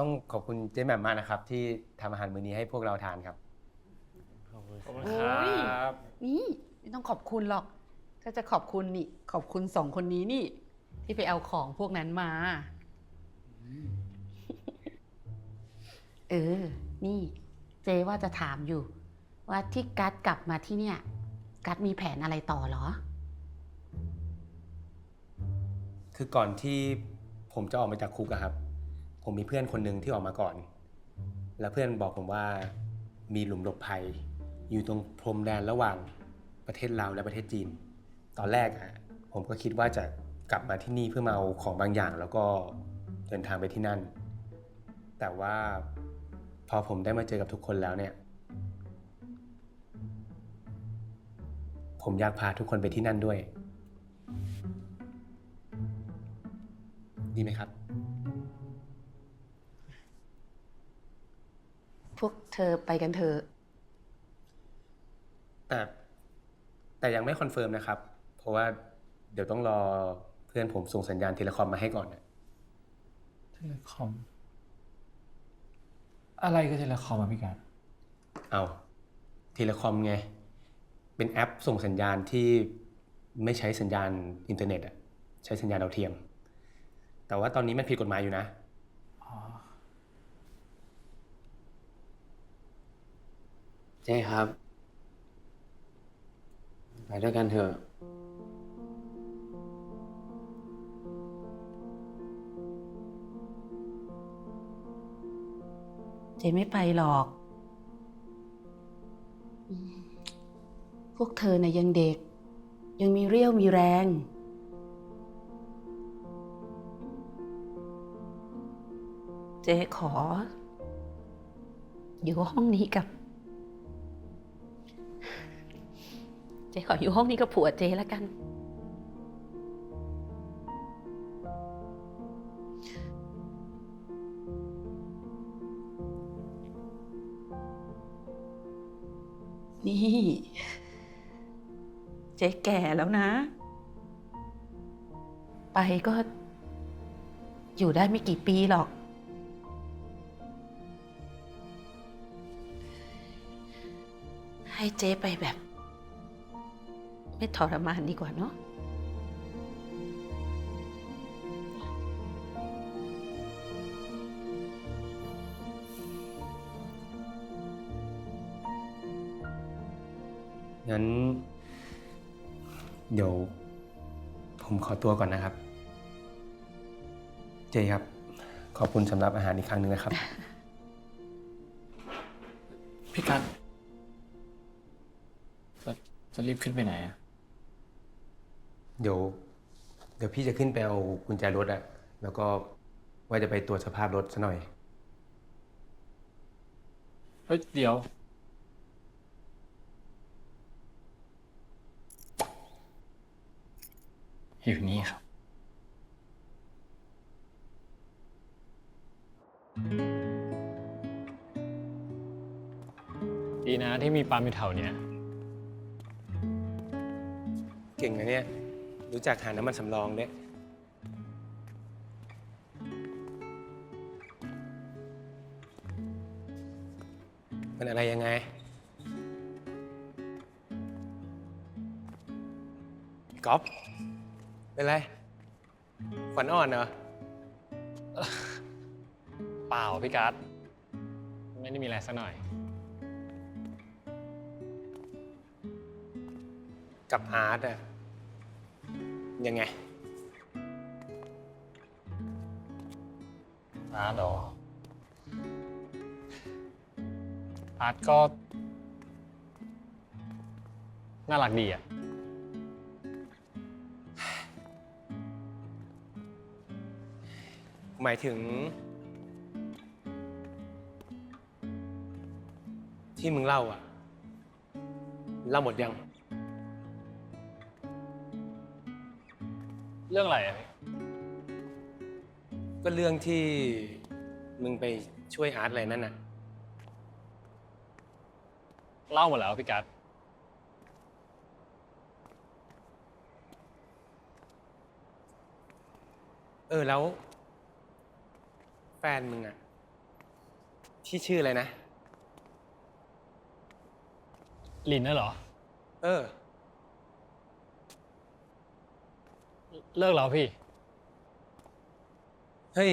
ต้องขอบคุณเจ๊แหม่มมากนะครับ ที่ทำอาหารมื้อนี้ให้พวกเราทานครับ ขอบคุณขอบคุณคครัรับบนี่ไม่ต้องขอบคุณหรอกถ้าจะขอบคุณนี่ ขอบคุณสองคนนี้นี่ ที่ไปเอาของพวกนั้นมา เออ นี่ เจว่าจะถามอยู่ ว่าที่กัดกลับมาที่เนี่ย กัดมีแผนอะไรต่อเหรอ คือก่อนที่ผมจะออกมาจากคุกอะครับ ผมมีเพื่อนคนหนึ่งที่ออกมาก่อน แล้วเพื่อนบอกผมว่ามีหลุมหลบภัย อยู่ตรงพรมแดนระหว่างประเทศลาวและประเทศจีน ตอนแรกอะผมก็คิดว่าจะกลับมาที่นี่เพื่อมาเอาของบางอย่าง แล้วก็เดินทางไปที่นั่น แต่ว่าพอผมได้มาเจอกับทุกคนแล้วเนี่ย ผมอยากพาทุกคนไปที่นั่นด้วย ดีไหมครับ พวกเธอไปกันเถอะ แต่แต่ยังไม่คอนเฟิร์มนะครับ เพราะว่าเดี๋ยวต้องรอเพื่อนผมส่งสัญญาณเทเลคอมมาให้ก่อนนะเทเลคอม อะไรก็เทเลคอมอะพี่การเอาเทเลคอมไง เป็นแอปส่งสัญญาณที่ไม่ใช้สัญญาณอินเทอร์เน็ตอะใช้สัญญาณดาวเทียม แต่ว่าตอนนี้มันผิดกฎหมายอยู่นะ อ๋อ เจ๊ครับ ไปด้วยกันเถอะ เจไม่ไปหรอก พวกเธอนะ่ะยังเด็ก ยังมีเรี่ยวมีแรง เจ๊ขอ อยู่ห้องนี้กับ เจ๊ขออยู่ห้องนี้กับผัวเจ๊แล้วกัน นี่ เจ๊แก่แล้วนะ ไปก็อยู่ได้ไม่กี่ปีหรอก ให้เจ๊ไปแบบ ไม่ทรมานดีกว่าเนาะงั้น เดี๋ยว ผมขอตัวก่อนนะครับ เจครับ ขอบคุณสำหรับอาหารอีกครั้งหนึ่งนะครับ พี่การจะจะรีบขึ้นไปไหนอะ เดี๋ยว เดี๋ยวพี่จะขึ้นไปเอากุญแจรถอะแล้วก็ว่าจะไปตรวจสภาพรถซะหน่อย เฮ้ยเดี๋ยว อยู่นี่ครับ ดีนะที่มีปั๊มอยู่แถวเนี้ย เก่งนะเนี่ย รู้จักหาน้ำมันสำรองด้วยมันอะไรยังไง ก๊อฟเป็นไร ขวัญอ่อนเหรอ เปล่าพี่การ์ดไม่ได้มีอะไรสักหน่อย กับอาร์ตอะ ยังไง อาร์ตเหรออาร์ตก็ น่ารักดีอะ หมายถึง ที่มึงเล่าอะเล่าหมดยัง เรื่องอะไรอะพี่ก็เรื่องที่มึงไปช่วยอาร์ตอะไรนั่นน่ะ เล่าหมดแล้วพี่การ์ดเออแล้ว แฟนมึงอะที่ชื่ออะไรนะ ลินน่ะเหรอ เออ เลิกแล้วพี่ เฮ้ย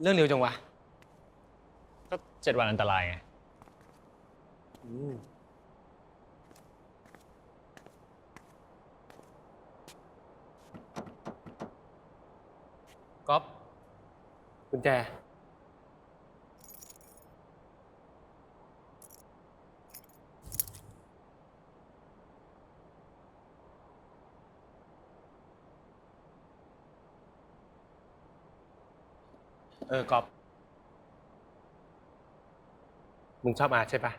เรื่องเร็วจังวะก็เจ็ดวันอันตรายไงก๊อฟกุญแจ เออกอฟมึงชอบอาร์ตใช่ปะ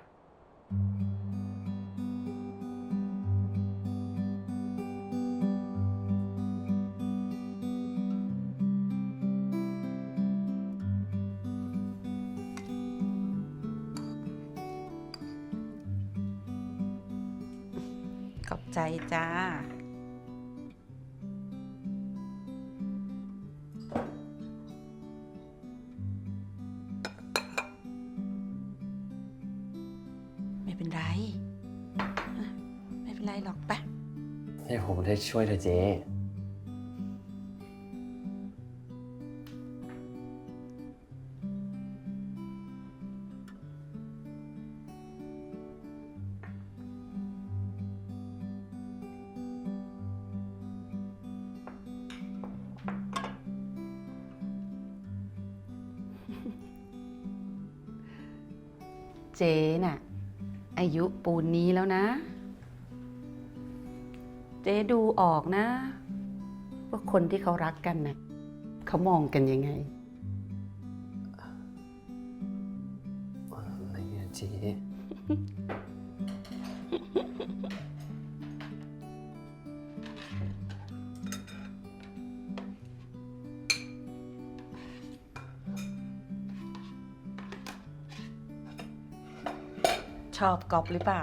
ขอบใจจ้า ช่วยเธอเจ๊เจ๊น่ะ อายุปูนนี้แล้วนะ เจ๊ดูออกนะ ว่าคนที่เขารักกันน่ะเขามองกันยังไงอะไรอะเจ๊ชอบกอบหรือเปล่า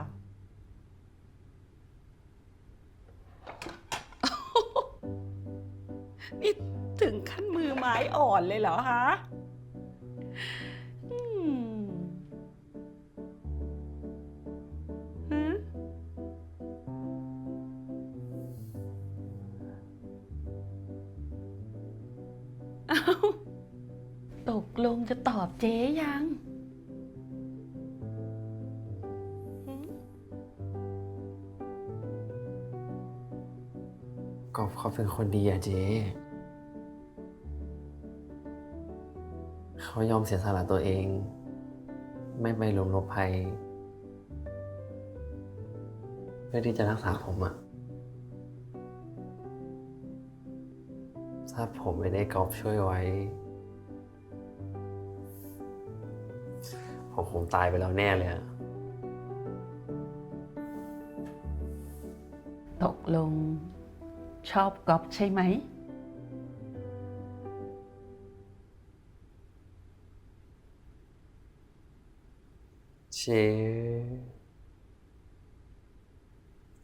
มือไม้อ่อนเลยเหรอฮะอืมฮะเอ้าตกลงจะตอบเจ๊ยังก็เขาเป็นคนดีอะเจ๊ เขายอมเสียสละตัวเอง ไม่ไปหลงลบภัย เพื่อที่จะรักษาผมอะถ้าผมไม่ได้กอล์ฟช่วยไว้ ผมคงตายไปแล้วแน่เลยอะตกลงชอบกอฟใช่ไหม เจ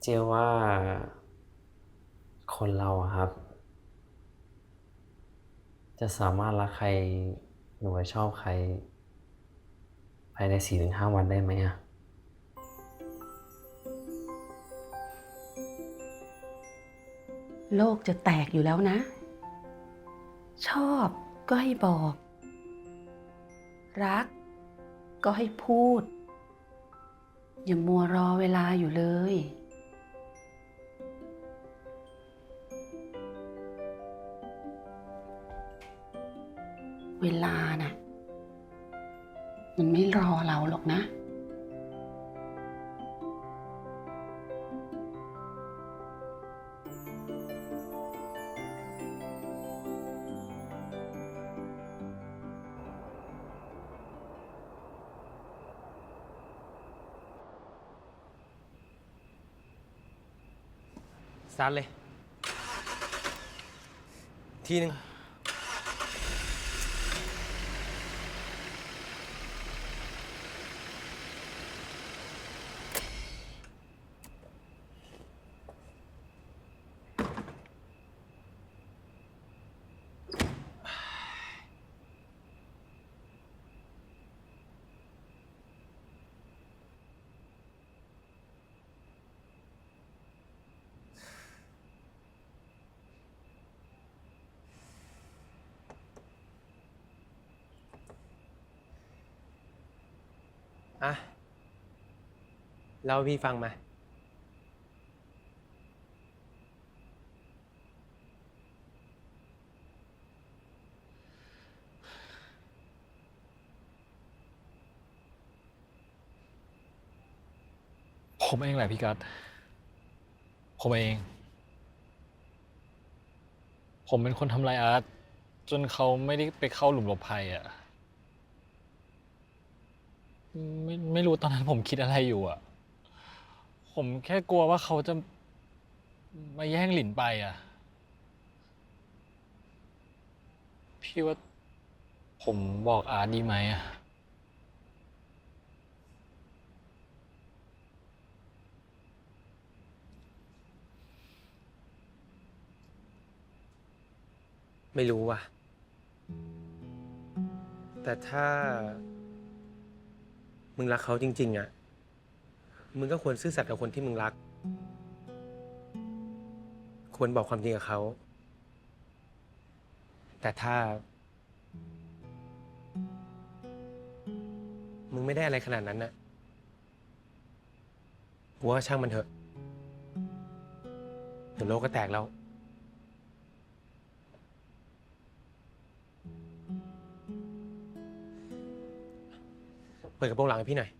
เจว่า คนเราครับ จะสามารถรักใครหรือว่าชอบใคร ภายในสี่ถึงห้าวันได้ไหมอะโลกจะแตกอยู่แล้วนะ ชอบก็ให้บอก รักก็ให้พูด อย่ามัวรอเวลาอยู่เลย เวลาน่ะ มันไม่รอเราหรอกนะ สตาร์ทเลย ทีหนึ่ง อะเล่าให้พี่ฟังมา ผมเองแหละพี่กัสผมเอง ผมเป็นคนทำลายอาร์ตจนเขาไม่ได้ไปเข้าหลุมหลบภัยอะ่ะ ไม่ไม่รู้ตอนนั้นผมคิดอะไรอยู่อะ่ะ ผมแค่กลัวว่าเขาจะมาแย่งหลินไปอะ่ะ พี่ว่าผมบอกอาร์ตดีไหมอะ ไม่รู้ว่ะ แต่ถ้า มึงรักเขาจริง ๆอะ มึงก็ควรซื่อสัตย์กับคนที่มึงรัก ควรบอกความจริงกับเขา แต่ถ้า มึงไม่ได้อะไรขนาดนั้นน่ะกูว่าช่างมันเถอะเดี๋ยวโลกก็แตกแล้ว เปิดกระโปรงหลังให้พี่หน่อย